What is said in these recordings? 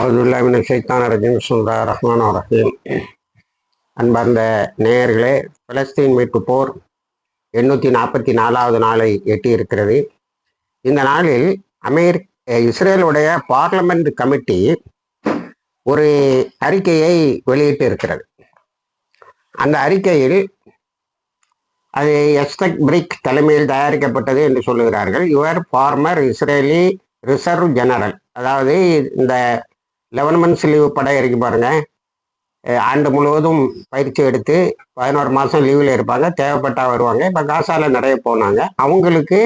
அவுதுல்லாமின் சைத்தான ரஜீம் சுந்தா ரஹ்மான் ரஹீம் அன்பார்ந்த நேயர்களே பலஸ்தீன் மீட்பு போர் எண்ணூற்றி நாற்பத்தி நாலாவது நாளை எட்டி இருக்கிறது இந்த நாளில் அமெரிக் இஸ்ரேலுடைய பார்லமெண்ட் கமிட்டி ஒரு அறிக்கையை வெளியிட்டு இருக்கிறது அந்த அறிக்கையில் அது எஸ்டக் பிரிக் தலைமையில் தயாரிக்கப்பட்டது என்று சொல்லுகிறார்கள். Your former Israeli reserve general. அதாவது இந்த லெவன் மந்த்ஸ் லீவு படம் இறக்கி பாருங்கள் ஆண்டு முழுவதும் பயிற்சி எடுத்து பதினோரு மாதம் லீவில் இருப்பாங்க. தேவைப்பட்டா வருவாங்க. இப்போ காசால நிறைய போனாங்க. அவங்களுக்கு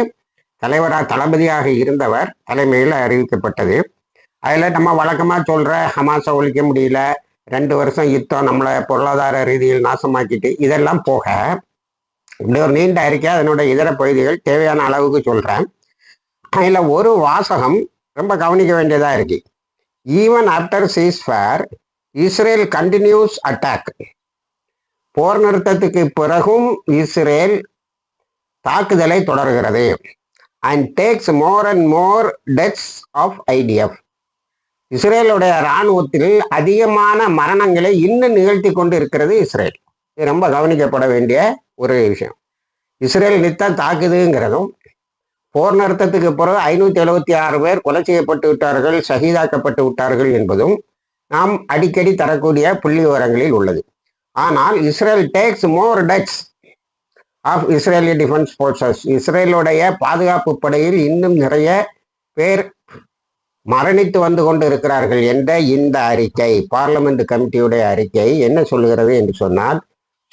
தலைவராக தளபதியாக இருந்தவர் தலைமையில் அறிவிக்கப்பட்டது. அதில் நம்ம வழக்கமாக சொல்கிற ஹமாஸை ஒழிக்க முடியல. ரெண்டு வருஷம் யுத்தம் நம்மளை பொருளாதார ரீதியில் நாசமாக்கிட்டு இதெல்லாம் போக இப்படி ஒரு நீண்ட அறிக்கை அதனுடைய இதர பகுதிகள் தேவையான அளவுக்கு சொல்கிறேன் அதில் ஒரு வாசகம் ரொம்ப கவனிக்க வேண்டியதாக இருக்குது even after ceasefire Israel continues attack போர் நிறுத்தத்துக்கு பிறகும் இஸ்ரேல் தாக்குதலை தொடர்கிறது and takes more and more deaths of IDF இஸ்ரேலுடைய இராணுவத்தில் அதிகமான மரணங்களை இன்னும் நிகழ்த்தி கொண்டு இருக்கிறது இஸ்ரேல். இது ரொம்ப கவனிக்கப்பட வேண்டிய ஒரு விஷயம். இஸ்ரேல் நித்தம் தாக்குதுங்கிறதும் போர் நடத்தத்துக்கு பிறகு ஐநூற்றி எழுபத்தி ஆறு பேர் கொலை செய்யப்பட்டு விட்டார்கள் சகிதாக்கப்பட்டு விட்டார்கள் என்பதும் நாம் அடிக்கடி தரக்கூடிய புள்ளி விவரங்களில் உள்ளது. ஆனால் Israel takes more deaths of Israeli defence forces இஸ்ரேலுடைய பாதுகாப்பு படையில் இன்னும் நிறைய பேர் மரணித்து வந்து கொண்டு இருக்கிறார்கள் என்ற இந்த அறிக்கை பார்லமெண்ட் கமிட்டியுடைய அறிக்கை என்ன சொல்லுகிறது என்று சொன்னால்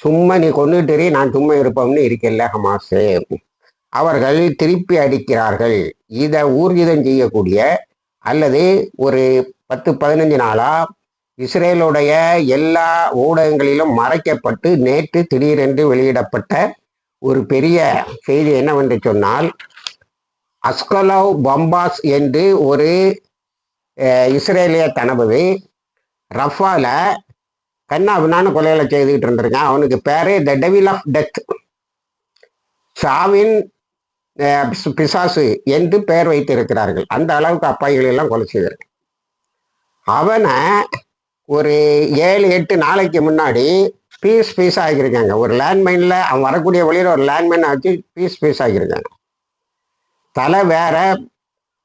சும்மா நீ கொண்டுட்டு நான் சும்மா இருப்போம்னு இருக்கல ஹமாஸு. அவர்கள் திருப்பி அடிக்கிறார்கள். இதை ஊர்ஜிதம் செய்யக்கூடிய அல்லது ஒரு பத்து பதினஞ்சு நாளாக இஸ்ரேலுடைய எல்லா ஊடகங்களிலும் மறைக்கப்பட்டு நேற்று திடீரென்று வெளியிடப்பட்ட ஒரு பெரிய செய்தி என்னவென்று சொன்னால் அஸ்கலவ் பம்பாஸ் என்று ஒரு இஸ்ரேலிய தனபதி ரஃபால கண்ணா பின்னான்னு கொலைகளை செய்துக்கிட்டு இருந்திருக்கான். அவனுக்கு பேரே த டெவில் ஆஃப் டெத். சாவின் பிசாசு என்று பெயர் வைத்து இருக்கிறார்கள் அந்த அளவுக்கு அப்பாய்களை எல்லாம் கொலை செய்திருக்கான் அவனை ஒரு ஏழு எட்டு நாளைக்கு முன்னாடி பீஸ் பீஸ் ஆகியிருக்காங்க ஒரு லேண்ட்மைனில் அவன் வரக்கூடிய வழியில் ஒரு லேண்ட்மைனை வச்சு பீஸ் பீஸ் ஆகியிருக்காங்க தலை வேற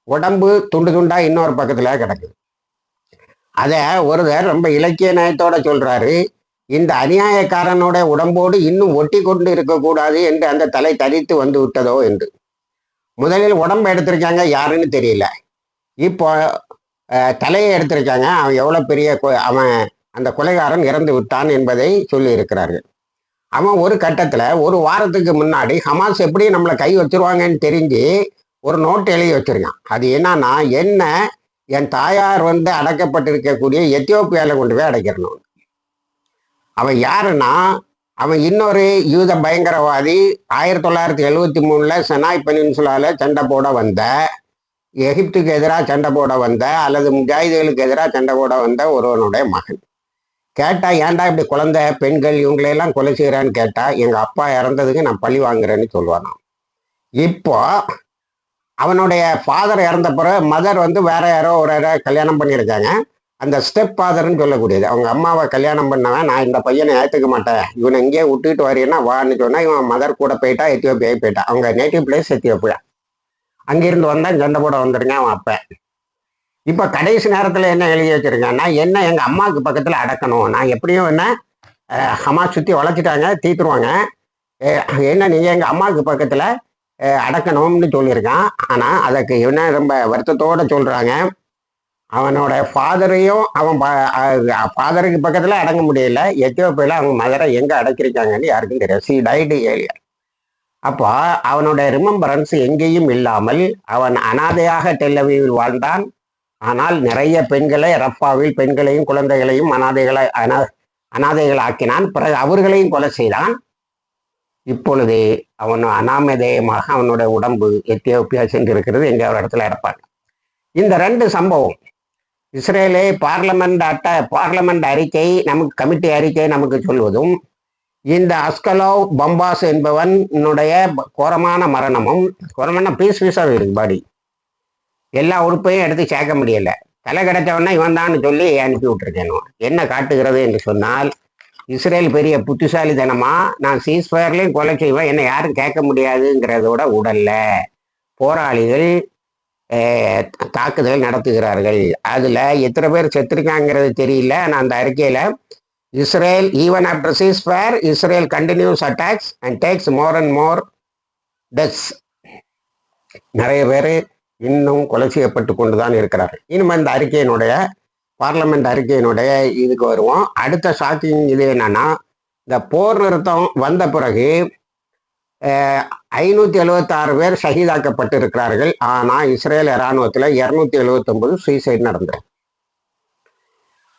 உடம்பு துண்டு துண்டா இன்னொரு பக்கத்தில் கிடக்குது அதை ஒருவர் ரொம்ப இலக்கிய நயத்தோட சொல்றாரு. இந்த அநியாயக்காரனோட உடம்போடு இன்னும் ஒட்டி கொண்டு இருக்கக்கூடாது என்று அந்த தலை தரித்து வந்து விட்டதோ என்று. முதலில் உடம்பு எடுத்திருக்காங்க யாருன்னு தெரியல. இப்போ தலையை எடுத்திருக்காங்க அவன் எவ்வளோ பெரிய கொ- அவன் அந்த கொலைகாரன் இறந்து விட்டான் என்பதை சொல்லி இருக்கிறார்கள். அவன் ஒரு கட்டத்தில் ஒரு வாரத்துக்கு முன்னாடி ஹமாஸ் எப்படி நம்மளை கை வச்சிருவாங்கன்னு தெரிஞ்சு ஒரு நோட் எழுதி வச்சிருக்கான். அது என்னன்னா என்ன என் தாயார் வந்து அடக்கப்பட்டிருக்கக்கூடிய எத்தியோப்பியாவில் கொண்டு போய் அடைக்கிறணும். அவன் யாருன்னா அவன் இன்னொரு யூத பயங்கரவாதி ஆயிரத்தி தொள்ளாயிரத்தி எழுவத்தி மூணில் செனாய் பெனின்சுலாவில் சண்டை போட வந்த எகிப்துக்கு எதிராக சண்டை போட வந்த அல்லது முஜாஹிதுகளுக்கு எதிராக சண்டை போட வந்த ஒருவனுடைய மகன். கேட்டால் ஏன்டா இப்படி குழந்தை பெண்கள் இவங்களையெல்லாம் கொலை செய்கிறான்னு கேட்டால் எங்கள் அப்பா இறந்ததுக்கு நான் பழி வாங்குறேன்னு சொல்லுவானாம். இப்போ அவனுடைய ஃபாதர் இறந்த பிறகு மதர் வந்து வேற யாரோ ஒரு யாரோ கல்யாணம் பண்ணியிருக்காங்க. அந்த ஸ்டெப் ஃபாதர்னு சொல்லக்கூடியது. அவங்க அம்மாவை கல்யாணம் பண்ணவன் நான் இந்த பையனை ஏற்றுக்க மாட்டேன். இவனை இங்கேயே விட்டுட்டு வரீன்னா வான்னு சொன்னால் இவன் மதர் கூட போயிட்டா எத்தியோப்பியாவே போயிட்டான் அவங்க நேட்டிவ் பிளேஸ் எத்தியோப்பியா அங்கிருந்து வந்தால் சண்டை போட வந்துருங்க அவன் அப்போ. இப்போ கடைசி நேரத்தில் என்ன எழுதி வச்சிருக்கான்னா என்ன எங்கள் அம்மாவுக்கு பக்கத்தில் அடக்கணும். நான் எப்படியும் என்ன அம்மா சுற்றி வளைச்சிட்டாங்க தீத்துருவாங்க. என்ன நீங்கள் எங்கள் அம்மாவுக்கு பக்கத்தில் அடக்கணும்னு சொல்லியிருக்கான். ஆனால் அதுக்கு என்ன ரொம்ப வருத்தத்தோடு சொல்கிறாங்க அவனோட ஃபாதரையும் அவன் ஃபாதருக்கு பக்கத்தில் அடங்க முடியல. எத்தியோப்பியில் அவங்க மதரை எங்கே அடக்கியிருக்காங்கன்னு யாருக்கும் தெரியாது. சி டைடு ஏலியர் அப்போ அவனுடைய ரிமெம்பரன்ஸ் எங்கேயும் இல்லாமல் அவன் அனாதையாக டெல்லவியில் வாழ்ந்தான். ஆனால் நிறைய பெண்களை ரப்பாவில் பெண்களையும் குழந்தைகளையும் அனாதைகளை அனா அனாதைகள் ஆக்கினான் பிறகு அவர்களையும் கொலை செய்தான். இப்பொழுது அவன் அனாமதேயமாக அவனுடைய உடம்பு எத்தியோப்பியா சென்றிருக்கிறது. எங்கே? ஒரு இடத்துல இறப்பாங்க இந்த ரெண்டு சம்பவம் இஸ்ரேலே பார்லமெண்ட் அட்ட பார்லமெண்ட் அறிக்கை நமக்கு கமிட்டி அறிக்கை நமக்கு சொல்வதும் இந்த அஸ்கலோ பம்பாஸ் என்பவனுடைய கோரமான மரணமும் கோரமான பீஸ் பீஸாக இருக்கு பாடி. எல்லா உறுப்பையும் எடுத்து சேர்க்க முடியலை. தலை கிடைச்சவொடனே இவன் தான் சொல்லி அனுப்பி விட்டுருக்கேன். என்ன காட்டுகிறது என்று சொன்னால் இஸ்ரேல் பெரிய புத்திசாலித்தனமா நான் சீஸ்ஃபயர்லையும் கொலை செய்வேன் என்னை யாரும் கேட்க முடியாதுங்கிறதோட உடல்ல. போராளிகள் தாக்குதல் நடத்துகிறார்கள். அதில் எத்தனை பேர் செத்துருக்காங்கிறது தெரியல. ஆனால் அந்த அறிக்கையில் Israel even after ceasefire Israel continues attacks and takes more and more deaths நிறைய பேர் இன்னும் கொலை செய்யப்பட்டு கொண்டு தான் இருக்கிறார்கள். இனிமேல் இந்த அறிக்கையினுடைய பார்லமெண்ட் அறிக்கையினுடைய இதுக்கு வருவோம். அடுத்த ஷாக்கிங் இது என்னன்னா இந்த போர் நிறுத்தம் வந்த பிறகு ஐநூற்றி எழுபத்தாறு பேர் ஷஹீதாக்கப்பட்டு இருக்கிறார்கள் ஆனால் இஸ்ரேல் இராணுவத்தில் இரநூத்தி எழுபத்தொம்பது சூசைட் நடந்தது.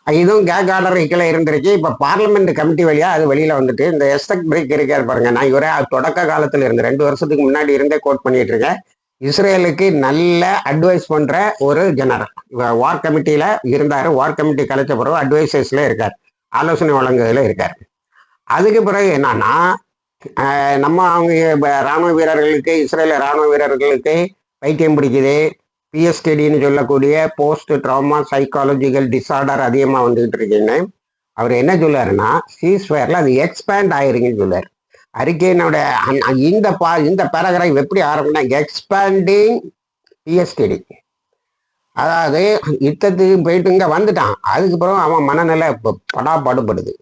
இதுவும் கேக் ஆர்டர் கீழே இருந்திருக்கு. இப்போ பார்லிமெண்ட் கமிட்டி வழியா அது வெளியில வந்துட்டு இந்த எஸ்தக் பிரேக் இருக்கார் பாருங்க. நான் இவரே தொடக்க காலத்தில் இருந்து ரெண்டு வருஷத்துக்கு முன்னாடி இருந்தே கோட் பண்ணிட்டு இருக்கேன். இஸ்ரேலுக்கு நல்ல அட்வைஸ் பண்ற ஒரு ஜெனரல் இவர் வார் கமிட்டியில இருந்தாரு. வார் கமிட்டி கலைச்ச பிறகு அட்வைசர்ஸ்ல இருக்கார். ஆலோசனை வழங்குறதுல இருக்கார். அதுக்கு பிறகு என்னன்னா நம்ம அவங்க இப்ப ராணுவ வீரர்களுக்கு இஸ்ரேல ராணுவ வீரர்களுக்கு பைத்தியம் பிடிக்குது. பிஎஸ்டிடின்னு சொல்லக்கூடிய போஸ்ட் ட்ராமா சைக்காலஜிக்கல் டிசார்டர் அதிகமாக வந்துகிட்டு இருக்குன்னு அவர் என்ன சொல்லாருன்னா சீஸ்ஃபயர்ல அது எக்ஸ்பேண்ட் ஆயிருக்குன்னு சொல்லார் அறிக்கையினோட இந்த பா இந்த பேராகிராஃப் எப்படி ஆரம்பினா எக்ஸ்பேண்டிங் பிஎஸ்டிடி அதாவது யுத்தத்துக்கு போயிட்டு இங்கே வந்துட்டான். அதுக்கப்புறம் அவன் மனநிலை ப- படா பாடுபடுது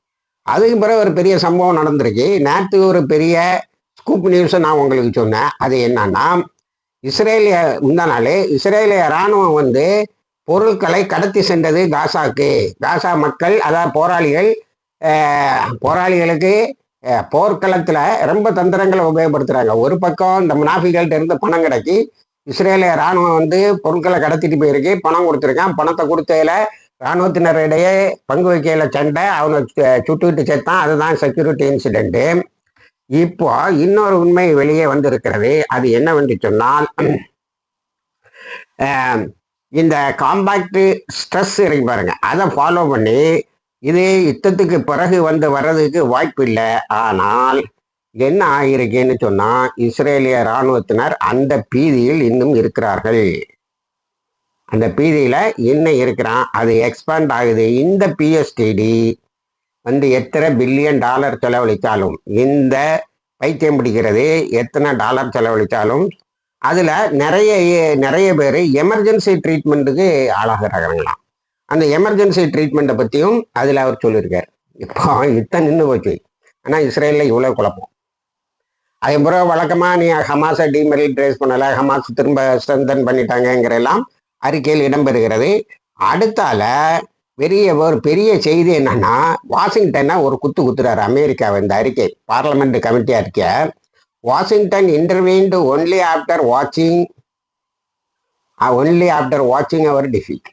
அதுக்கு பிறகு ஒரு பெரிய சம்பவம் நடந்திருக்கு. நேற்று ஒரு பெரிய ஸ்கூப் நியூஸை நான் உங்களுக்கு சொன்னேன். அது என்னன்னா இஸ்ரேலிய முந்தா நாள் இஸ்ரேலிய இராணுவம் வந்து பொருட்களை கடத்தி சென்றது காசாக்கு. காசா மக்கள் அதாவது போராளிகள் போராளிகளுக்கு போர்க்களத்தில் ரொம்ப தந்திரங்களை உபயோகப்படுத்துகிறாங்க ஒரு பக்கம் இந்த முனாஃபிகள்கிட்ட இருந்து பணம் கிடைக்கி இஸ்ரேலிய இராணுவம் வந்து பொருட்களை கடத்திட்டு போயிருக்கு பணம் கொடுத்துருக்கான். பணத்தை கொடுத்ததில் இராணுவத்தினரிடையே பங்கு வைக்கையில சண்டை அவனை சுட்டுக்கிட்டு சேர்த்தான். அதுதான் செக்யூரிட்டி இன்சிடெண்ட்டு இப்போ இன்னொரு உண்மை வெளியே வந்திருக்கிறது. அது என்னவென்று சொன்னால் இந்த காம்பாக்ட் ஸ்ட்ரெஸ் இருக்கு பாருங்க. அதை ஃபாலோ பண்ணி இது யுத்தத்துக்கு பிறகு வந்து வர்றதுக்கு வாய்ப்பு இல்லை. ஆனால் என்ன ஆகியிருக்கேன்னு சொன்னால் இஸ்ரேலிய இராணுவத்தினர் அந்த பீதியில் இன்னும் இருக்கிறார்கள். அந்த பீதியில் என்ன இருக்கிறான்? அது எக்ஸ்பேண்ட் ஆகுது. இந்த பிஎஸ்டிடி வந்து எத்தனை பில்லியன் டாலர் செலவழித்தாலும் இந்த பைத்தியம் பிடிக்கிறது எத்தனை டாலர் செலவழித்தாலும் அதில் நிறைய நிறைய பேர் எமர்ஜென்சி ட்ரீட்மெண்ட்டுக்கு ஆளாகிறாங்களாம் அந்த எமர்ஜென்சி ட்ரீட்மெண்ட்டை பற்றியும் அதில் அவர் சொல்லியிருக்கார். இப்போ யுத்தம் நின்று போச்சு. ஆனால் இஸ்ரேலில் இவ்வளோ குழப்பம். அதே பிறகு வழக்கமாக நீ ஹமாஸை ட்ரேஸ் பண்ணலை ஹமாஸ் திரும்ப ஸ்ட்ரென்தன் பண்ணிட்டாங்கங்கிற எல்லாம் அறிக்கையில் இடம்பெறுகிறது அடுத்தால பெரிய ஒரு பெரிய செய்தி என்னன்னா வாஷிங்டனை ஒரு குத்து குத்துறாரு அமெரிக்காவை இந்த அறிக்கை. பார்லமெண்ட் கமிட்டி அறிக்கை வாஷிங்டன் இன்டர்வீன்டு ஒன்லி ஆஃப்டர் வாட்சிங் ஒன்லி ஆஃப்டர் வாட்சிங் அவர் டிஃபிட்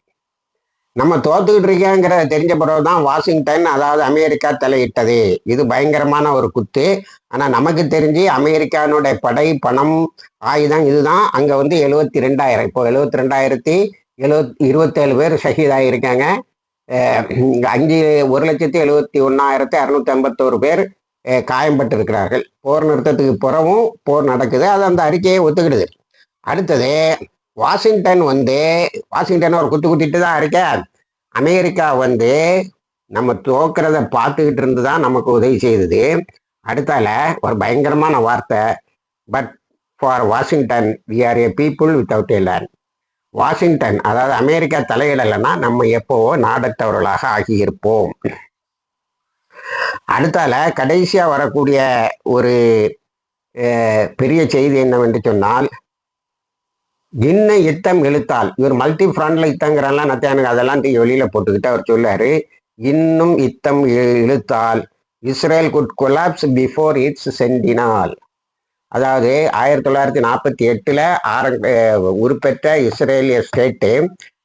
நம்ம தோத்துக்கிட்டு இருக்கேங்கிற தெரிஞ்ச பிறகு தான் வாஷிங்டன் அதாவது அமெரிக்கா தலையிட்டது. இது பயங்கரமான ஒரு குத்து. ஆனால் நமக்கு தெரிஞ்சு அமெரிக்கானுடைய படை பணம் ஆயுதம் இதுதான். அங்கே வந்து எழுபத்தி ரெண்டாயிரம் இப்போ எழுபத்தி ரெண்டாயிரத்தி எழுவத் இருபத்தேழு பேர் ஷஹீதாக இருக்காங்க அஞ்சு ஒரு லட்சத்தி எழுபத்தி ஒன்றாயிரத்தி அறுநூத்தி ஐம்பத்தோரு பேர் காயம்பட்டிருக்கிறார்கள். காயம்பட்டு இருக்கிறார்கள் போர் நிறுத்தத்துக்கு புறவும் போர் நடக்குது. அது அந்த அறிக்கையை ஒத்துக்கிடுது. அடுத்தது வாஷிங்டன் வந்து வாஷிங்டன் ஒரு குத்து குத்திட்டு தான் இருக்க. அமெரிக்கா வந்து நம்ம தோக்கிறத பார்த்துக்கிட்டு இருந்து தான் நமக்கு உதவி செய்தது. அடுத்தால ஒரு பயங்கரமான வார்த்தை. But for Washington we are a people without a land Washington அதாவது அமெரிக்கா தலையிடலைன்னா நம்ம எப்போவோ நாடற்றவர்களாக ஆகியிருப்போம். அடுத்தால கடைசியாக வரக்கூடிய ஒரு பெரிய செய்தி என்னவென்று சொன்னால் இன்ன யுத்தம் இழுத்தால் இவர் மல்டி ஃப்ரண்ட்ல யுத்தங்கிறலாம் நத்தியானுக்கு அதெல்லாம் தூக்கி வெளியில போட்டுக்கிட்டு அவர் சொல்லாரு இன்னும் யுத்தம் இழுத்தால் Israel could collapse before its centennial அதாவது ஆயிரத்தி தொள்ளாயிரத்தி நாற்பத்தி எட்டுல ஆரம்ப உருப்பெற்ற இஸ்ரேலிய ஸ்டேட்டு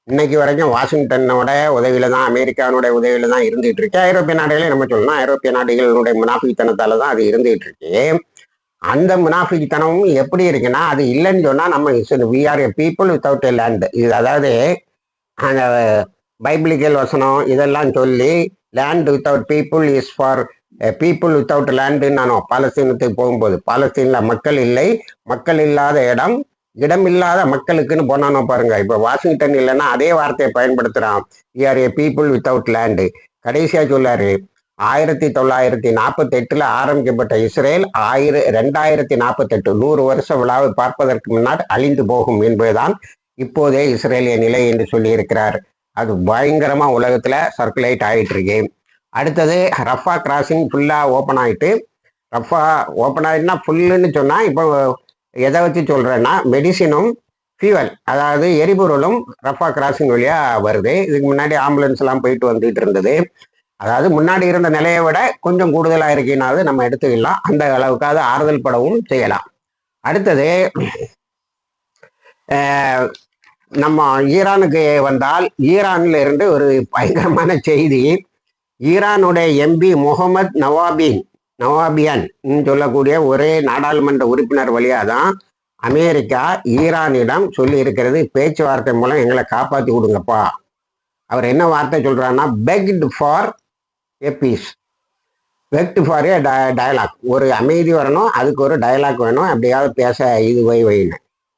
இன்னைக்கு வரைக்கும் வாஷிங்டனோட உதவியில தான் அமெரிக்கானுடைய உதவியில தான் இருந்துகிட்டு இருக்கு. ஐரோப்பிய நாடுகளே நம்ம சொல்லலாம் ஐரோப்பிய நாடுகளுடைய முனாஃபித்தனத்தால தான் அது இருந்துகிட்டு இருக்கு. அந்த முனாஃபித்தனமும் எப்படி இருக்குன்னா அது இல்லைன்னு சொன்னால் நம்ம we are a people without a land இது அதாவது அந்த பைபிளிக்கல் வசனம் இதெல்லாம் சொல்லி land without people is for people without லேண்டுன்னு நானும் பாலஸ்தீனத்துக்கு போகும்போது பாலஸ்தீனில் மக்கள் இல்லை மக்கள் இல்லாத இடம் இடமில்லாத மக்களுக்குன்னு போனானோ பாருங்க. இப்போ வாஷிங்டன் இல்லைன்னா அதே வார்த்தையை பயன்படுத்துகிறான் are a people without land கடைசியாக சொல்லாரு ஆயிரத்தி தொள்ளாயிரத்தி நாற்பத்தி எட்டுல ஆரம்பிக்கப்பட்ட இஸ்ரேல் ஆயிர ரெண்டாயிரத்தி நாற்பத்தெட்டு நூறு வருஷ விழாவை பார்ப்பதற்கு முன்னால் அழிந்து போகும் என்பதுதான் இப்போதே இஸ்ரேலிய நிலை என்று சொல்லியிருக்கிறார். அது பயங்கரமா உலகத்துல சர்க்குலேட் ஆயிட்டு இருக்கு அடுத்தது ரஃபா கிராசிங் ஃபுல்லா ஓப்பன் ஆயிட்டு ரஃபா ஓப்பன் ஆயிட்டுனா ஃபுல்லுன்னு சொன்னா இப்போ எதை வச்சு சொல்றேன்னா மெடிசினும் ஃபியூவல் அதாவது எரிபொருளும் ரஃபா கிராசிங் வழியா வருது. இதுக்கு முன்னாடி ஆம்புலன்ஸ் எல்லாம் போயிட்டு வந்துட்டு இருந்தது. அதாவது முன்னாடி இருந்த நிலையை விட கொஞ்சம் கூடுதலாக இருக்கினாவது நம்ம எடுத்துக்கலாம். அந்த அளவுக்காவது ஆறுதல் படவும் செய்யலாம். அடுத்தது நம்ம ஈரானுக்கு வந்தால் ஈரானில் இருந்து ஒரு பயங்கரமான செய்தி. ஈரானுடைய எம்பி முகமது நவாபின் நவாபியன் சொல்லக்கூடிய ஒரே நாடாளுமன்ற உறுப்பினர் வழியாக தான் அமெரிக்கா ஈரானிடம் சொல்லி இருக்கிறது. பேச்சுவார்த்தை மூலம் எங்களை காப்பாற்றி கொடுங்கப்பா அவர் என்ன வார்த்தை சொல்கிறாருன்னா expect for a peace expect for a dialogue ஒரு அமைதி வரணும் அதுக்கு ஒரு டயலாக் வேணும் அப்படியாவது பேச இது வை வைன்னு.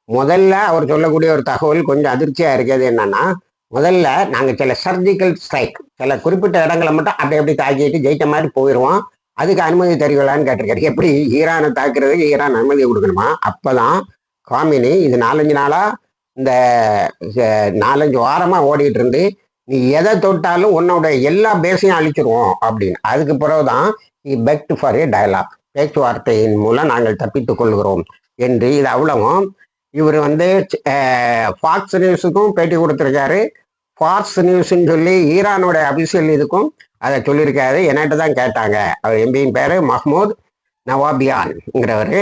முதல்ல அவர் சொல்லக்கூடிய ஒரு தகவல் கொஞ்சம் அதிர்ச்சியாக இருக்கிறது என்னன்னா முதல்ல நாங்கள் சில சர்ஜிக்கல் ஸ்ட்ரைக் சில குறிப்பிட்ட இடங்களை மட்டும் அப்படி அப்படி தாக்கிட்டு ஜெயித்த மாதிரி போயிடுவோம் அதுக்கு அனுமதி தருவீங்களான்னு கேட்டிருக்காரு. எப்படி? ஈரானை தாக்குறதுக்கு ஈரான் அனுமதி கொடுக்கணுமா? அப்பதான் காமினி இது நாலஞ்சு நாளாக இந்த நாலஞ்சு வாரமாக ஓடிட்டு இருந்து நீ எதை தொட்டாலும் உன்னோட எல்லா பேஸையும் அழிச்சிருவோம் அப்படின்னு. அதுக்கு பிறகுதான் பெக்ட் ஃபார் ஏ டயலாக் பேச்சுவார்த்தையின் மூலம் நாங்கள் தப்பித்துக் கொள்கிறோம் என்று இது அவ்வளவும். இவர் வந்து ஃபாக்ஸ் நியூஸுக்கும் பேட்டி கொடுத்துருக்காரு. ஃபாக்ஸ் நியூஸ்ன்னு சொல்லி ஈரானோட அபிஷியல் இதுக்கும் அதை சொல்லியிருக்காரு. என்கிட்ட தான் கேட்டாங்க. அவர் எம்பியின் பேர் மஹ்மூத் நவாபியான்ங்கிறவர்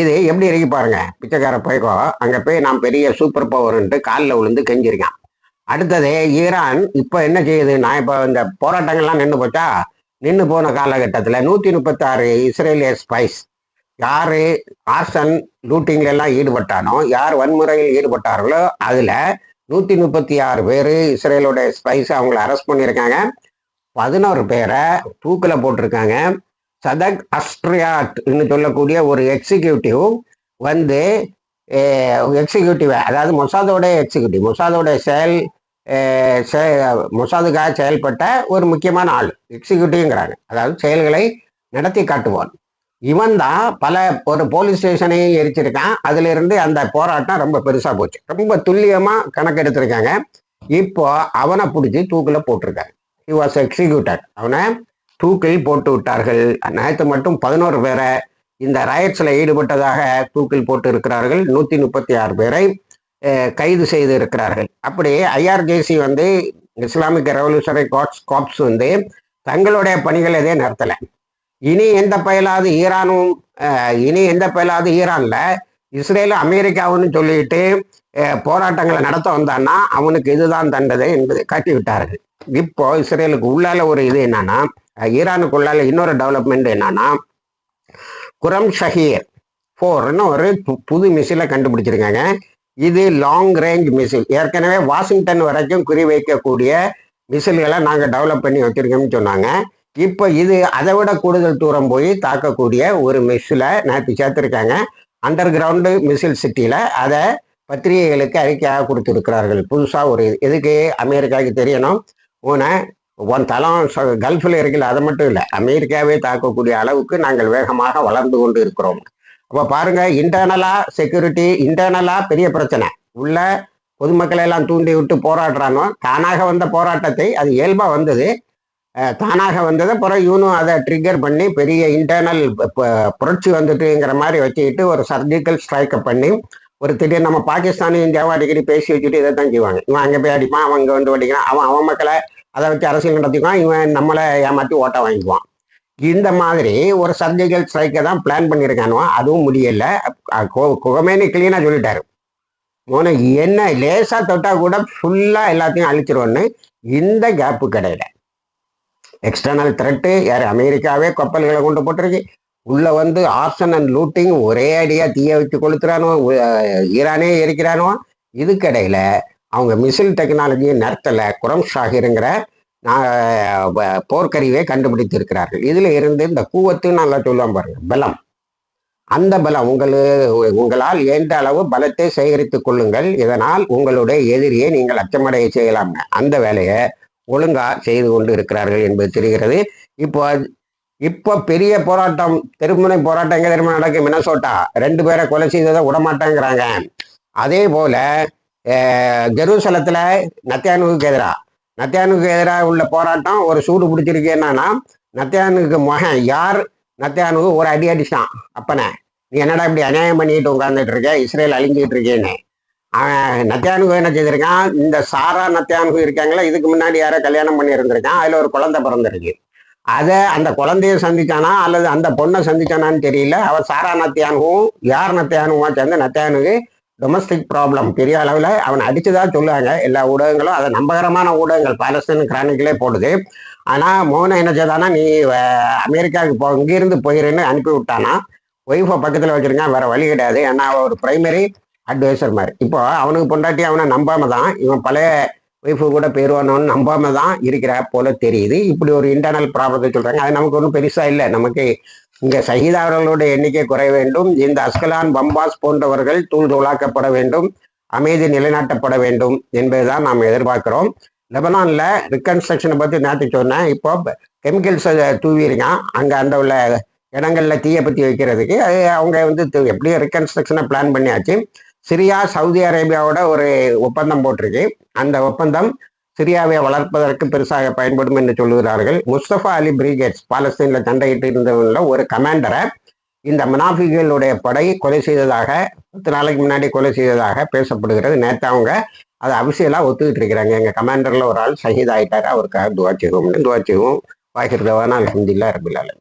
இது எப்படி இருக்கு பாருங்க. பிச்சைக்கார போய்க்கோ. அங்கே போய் நான் பெரிய சூப்பர் பவர்ன்ட்டு காலில் விழுந்து கெஞ்சிருக்கான். அடுத்தது ஈரான் இப்போ என்ன செய்யுது? நான் இப்போ இந்த போராட்டங்கள்லாம் நின்று போச்சா? நின்று போன காலகட்டத்தில் நூற்றி முப்பத்தாறு இஸ்ரேலிய ஸ்பைஸ் யாரு ஆர்சன் லூட்டிங்ல எல்லாம் ஈடுபட்டானோ யார் வன்முறையில் ஈடுபட்டார்களோ அதுல நூத்தி முப்பத்தி ஆறு பேர் இஸ்ரேலோட ஸ்பைஸ் அவங்கள அரெஸ்ட் பண்ணியிருக்காங்க. பதினோரு பேரை தூக்கில் போட்டிருக்காங்க. சதக் அஸ்ட்ரியாட்னு சொல்லக்கூடிய ஒரு எக்ஸிக்யூட்டிவ் வந்து எக்ஸிக்யூட்டிவ் அதாவது மொசாதோட எக்ஸிக்யூட்டிவ் மொசாதோட செயல் மொசாதுக்காக செயல்பட்ட ஒரு முக்கியமான ஆள் எக்ஸிக்யூட்டிவ்ங்கிறாங்க அதாவது செயல்களை நடத்தி காட்டுவான் இவன் தான் பல ஒரு போலீஸ் ஸ்டேஷனையும் எரிச்சிருக்கான். அதுல இருந்து அந்த போராட்டம் ரொம்ப பெருசா போச்சு. ரொம்ப துல்லியமா கணக்கெடுத்திருக்காங்க. இப்போ அவனை பிடிச்சி தூக்கில் போட்டிருக்காங்க ஹி வாஸ் எக்ஸிக்யூட்டட் அவனை தூக்கில் போட்டு விட்டார்கள். நேற்று மட்டும் பதினோரு பேரை இந்த ரயட்ஸில் ஈடுபட்டதாக தூக்கில் போட்டு இருக்கிறார்கள் நூற்றி முப்பத்தி ஆறு பேரை. கைது செய்து இருக்கிறார்கள். அப்படி ஐஆர்ஜேசி வந்து இஸ்லாமிக் ரெவல்யூஷனரி காட்ஸ் காப்ஸ் வந்து தங்களுடைய பணிகள் எதே நடத்தலை இனி எந்த பயலாவது ஈரானும் இனி எந்த பயலாவது ஈரான்ல இஸ்ரேலும் அமெரிக்காவுன்னு சொல்லிட்டு போராட்டங்களை நடத்த வந்தான்னா அவனுக்கு இதுதான் தண்டது என்பதை காட்டி விட்டார்கள் இப்போ இஸ்ரேலுக்கு உள்ளால ஒரு இது என்னன்னா ஈரானுக்குள்ளால இன்னொரு டெவலப்மெண்ட் என்னன்னா குரம் ஷஹீர் ஃபோர்னு ஒரு பு- புது மிசிலை கண்டுபிடிச்சிருக்காங்க. இது லாங் ரேஞ்ச் மிசில் ஏற்கனவே வாஷிங்டன் வரைக்கும் குறிவைக்கக்கூடிய மிசில்களை நாங்கள் டெவலப் பண்ணி வச்சுருக்கோம்னு சொன்னாங்க. இப்போ இது அதை விட கூடுதல் தூரம் போய் தாக்கக்கூடிய ஒரு மிஸ்ஸில் நேற்று சேர்த்துருக்காங்க. அண்டர் கிரவுண்டு மிசில் சிட்டியில் அதை பத்திரிகைகளுக்கு அறிக்கையாக கொடுத்துருக்கிறார்கள். புதுசாக ஒரு இது. எதுக்கு? அமெரிக்காவுக்கு தெரியணும். உன உன் தளம் கல்ஃபில் இருக்கல அது மட்டும் இல்லை அமெரிக்காவே தாக்கக்கூடிய அளவுக்கு நாங்கள் வேகமாக வளர்ந்து கொண்டு இருக்கிறோம். அப்போ பாருங்க இன்டர்னலா செக்யூரிட்டி இன்டர்னலா பெரிய பிரச்சனை. உள்ள பொதுமக்களை எல்லாம் தூண்டி விட்டு போராடுறானோ தானாக வந்த போராட்டத்தை அது இயல்பாக வந்தது. தானாக வந்ததை பிறகு இவனும் அதை ட்ரிகர் பண்ணி பெரிய இன்டர்னல் புரட்சி வந்துட்டுங்கிற மாதிரி வச்சுக்கிட்டு ஒரு சர்ஜிக்கல் ஸ்ட்ரைக்கை பண்ணி ஒரு திடீர் நம்ம பாகிஸ்தானும் இந்தியாவும் அடிக்கடி பேசி வச்சுட்டு இதை தான் செய்வாங்க. இவன் அங்கே போய் அடிப்பான் அவன் இங்கே வந்து அடிக்கிறான் அவன் அவன் மக்களை அதை வச்சு அரசியல் நடத்திக்குவான் இவன் நம்மளை ஏமாற்றி ஓட்டை வாங்கிக்குவான். இந்த மாதிரி ஒரு சர்ஜிக்கல் ஸ்ட்ரைக்கை தான் பிளான் பண்ணியிருக்கானோ அதுவும் முடியலை. அஹ் கிளீனாக சொல்லிட்டாரு. உனக்கு என்ன லேசாக தொட்டால் கூட ஃபுல்லாக எல்லாத்தையும் அழிச்சிருவோன்னு இந்த கேப்பு கிடையாது எக்ஸ்டர்னல் த்ரெட்டு யார் அமெரிக்காவே கப்பல்களை கொண்டு போட்டிருக்கு. உள்ளே வந்து ஆர்சன் அண்ட் லூட்டிங் ஒரே அடியாக தீய வச்சு கொளுத்துறானோ ஈரானே எரிக்கிறானோ இதுக்கடையில் அவங்க மிசில் டெக்னாலஜியை நடத்தலை குரம் ஷாகிருங்கிற போர்க்கருவியை கண்டுபிடித்து இருக்கிறார்கள் இருந்து இந்த கூவத்துன்னு நல்லா சொல்லுவான் பாருங்க பலம். அந்த பலம் உங்களு உங்களால் எந்த அளவு பலத்தை சேகரித்துக் கொள்ளுங்கள் இதனால் உங்களுடைய எதிரியை நீங்கள் அச்சமடைய செய்யலாம் அந்த வேலையை ஒழுங்கா செய்து கொண்டு இருக்கிறார்கள் என்பது தெரிகிறது. இப்போ இப்போ பெரிய போராட்டம் தெருமுனை போராட்டம் எங்கே திரும்ப நடக்கும் மினசோட்டா. ரெண்டு பேரை கொலை செய்ததை விடமாட்டேங்கிறாங்க. அதே போல ஜெருசலத்தில் ஜெருசலத்துல நத்தியானுவுக்கு எதிராக நத்தியானுக்கு எதிராக உள்ள போராட்டம் ஒரு சூடு பிடிச்சிருக்கு என்னன்னா நத்தியானுக்கு மகன் யார்? நத்தியானுக்கு ஒரு அடி அடிச்சான் அப்பனே. நீ என்னடா இப்படி அநியாயம் பண்ணிட்டு உட்கார்ந்துட்டு இருக்க? இஸ்ரேல் அழிஞ்சிட்டு இருக்கேன்னு. அவன் நத்தியானுக்கு என்ன செய்திருக்கான் இந்த சாரா நத்தியானுக்கு இருக்காங்களா இதுக்கு முன்னாடி யாரோ கல்யாணம் பண்ணி இருந்திருக்கான் ஒரு குழந்தை பிறந்திருக்கு. அதை அந்த குழந்தைய சந்திச்சானா அல்லது அந்த பொண்ணை சந்திச்சானான்னு தெரியல. அவன் சாரா நத்தியானுவும் யார் நத்தியானுவா சேர்ந்து நத்தியானுக்கு டொமஸ்டிக் ப்ராப்ளம் பெரிய அளவில் அவனை அடிச்சதா சொல்லுவாங்க. எல்லா ஊடகங்களும் அதை நம்பகரமான ஊடகங்கள். பாலஸ்தீன் கிரானிக்கிலே போடுது. ஆனால் மோகன் என்ன செய்தானா நீ அமெரிக்காவுக்கு போ இங்கேருந்து போயிருன்னு அனுப்பி விட்டானா ஒய்ஃபை பக்கத்தில் வச்சிருக்கான் வேற வழி கிடையாது. ஏன்னா ஒரு பிரைமரி அட்வைசர் மாதிரி. இப்போ அவனுக்கு பொண்டாட்டி அவனை நம்பாம தான் இவன் பழைய ஒய்ஃபு கூட போயிடுவானோன்னு நம்பாம தான் இருக்கிற போல தெரியுது. இப்படி ஒரு இன்டர்னல் ப்ராப்ளத்தை சொல்கிறாங்க அது நமக்கு ஒன்றும் பெருசாக இல்லை. நமக்கு இங்கே சகிதாரர்களுடைய எண்ணிக்கை குறைய வேண்டும். இந்த அஸ்கலான் பம்பாஸ் போன்றவர்கள் தூள் தூளாக்கப்பட வேண்டும். அமைதி நிலைநாட்டப்பட வேண்டும் என்பதுதான் நாம் எதிர்பார்க்கிறோம். லெபனானில் ரிகன்ஸ்ட்ரக்ஷனை பற்றி நேற்று சொன்னேன். இப்போ கெமிக்கல்ஸை தூவிருக்கான் அங்கே அந்த உள்ள இடங்களில் தீயை பற்றி வைக்கிறதுக்கு. அது அவங்க வந்து எப்படியும் ரிகன்ஸ்ட்ரக்ஷனை பிளான் பண்ணியாச்சு. சிரியா சவுதி அரேபியாவோட ஒரு ஒப்பந்தம் போட்டிருக்கு. அந்த ஒப்பந்தம் சிரியாவை வளர்ப்பதற்கு பெருசாக பயன்படும் என்று சொல்லுகிறார்கள். முஸ்தபா அலி பிரிகேட்ஸ் பாலஸ்தீனில் சண்டையிட்டு இருந்தவங்கள ஒரு கமாண்டரை இந்த மனாஃபிகளுடைய படை கொலை செய்ததாக பத்து நாளைக்கு முன்னாடி கொலை செய்ததாக பேசப்படுகிறது. நேற்று அவங்க அதை அபிஷியலாக ஒத்துக்கிட்டு இருக்கிறாங்க. எங்கள் கமாண்டரில் ஒரு ஆள் ஷஹீத் ஆகிட்டார் அவருக்காக துவா செய்வோம்னு துவா செய்வோம். வாகிருதவான அலமதுல்லா ரபுல்லாலும்